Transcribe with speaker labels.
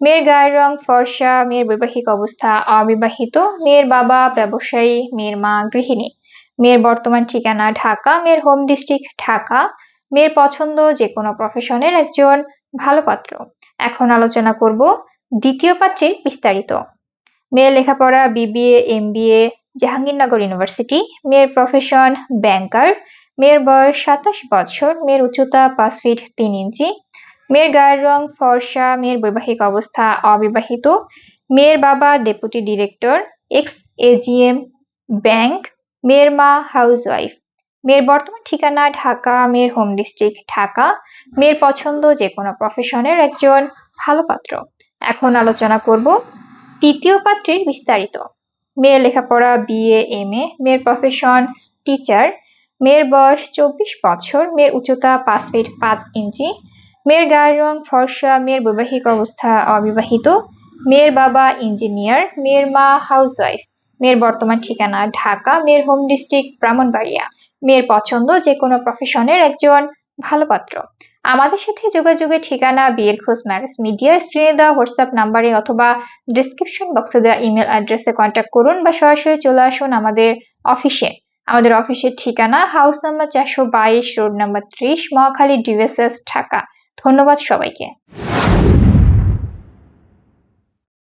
Speaker 1: মেয়ের গায়ের রং ফর্সা, মেয়ের বৈবাহিক অবস্থা অবিবাহিত, মেয়ের বাবা ব্যবসায়ী, মেয়ের মা গৃহিণী। মেয়ের বর্তমান ঠিকানা ঢাকা, মেয়ের হোম ডিস্ট্রিক্ট ঢাকা, মেয়ের পছন্দ যে কোনো প্রফেশনের একজন ভালো পাত্র। এখন আলোচনা করব দ্বিতীয় পাত্রের বিস্তারিত। মেয়ের লেখাপড়া BBA M MBA Jahangirnagar university, মেয়ের প্রফেশন ব্যাংকার মেয়ের বয়স সাতাশ বছর, মেয়ের উচ্চতা পাঁচ ফিট তিন ইঞ্চি মেয়ের গায়ের রং ফর্সা, মেয়ের বৈবাহিক অবস্থা অবিবাহিত, মেয়ের বাবা deputy director ex AGM bank, মেয়ের মা হাউসওয়াইফ, মেয়ের বর্তমান ঠিকানা ঢাকা, মেয়ের হোম ডিস্ট্রিক্ট ঢাকা, মেয়ের পছন্দ যে কোনো প্রফেশনের একজন ভালো পাত্র। এখন আলোচনা করব তৃতীয় পাত্রের বিস্তারিত। মেয়ের লেখাপড়া, বিএ এম এ মেয়ের প্রফেশন টিচার মেয়ের বয়স চব্বিশ বছর, মেয়ের উচ্চতা পাঁচ ফিট পাঁচ ইঞ্চি মেয়ের গায়ের রং ফর্সা, মেয়ের বৈবাহিক অবস্থা অবিবাহিত, মেয়ের বাবা ইঞ্জিনিয়ার, মেয়ের মা হাউসওয়াইফ, মেয়ের বর্তমান ঠিকানা ঢাকা, মেয়ের হোম ডিস্ট্রিক্ট ব্রাহ্মণবাড়িয়া, মেয়ের পছন্দ যে কোনো প্রফেশনের একজন ভালো পাত্র। আমাদের সাথে যোগাযোগের ঠিকানা বিয়ের খোঁজ ম্যারেজ মিডিয়া স্ক্রিনে দেওয়া হোয়াটসঅ্যাপ নাম্বারে অথবা ডিসক্রিপশন বক্সে দেওয়া ইমেল অ্যাড্রেসে কন্ট্যাক্ট করুন বা সরাসরি চলে আসুন আমাদের অফিসে আমাদের অফিসের ঠিকানা হাউস নাম্বার চারশো বাইশ রোড নাম্বার ত্রিশ, মহাখালী ডিভিএসএস ঢাকা। ধন্যবাদ সবাইকে।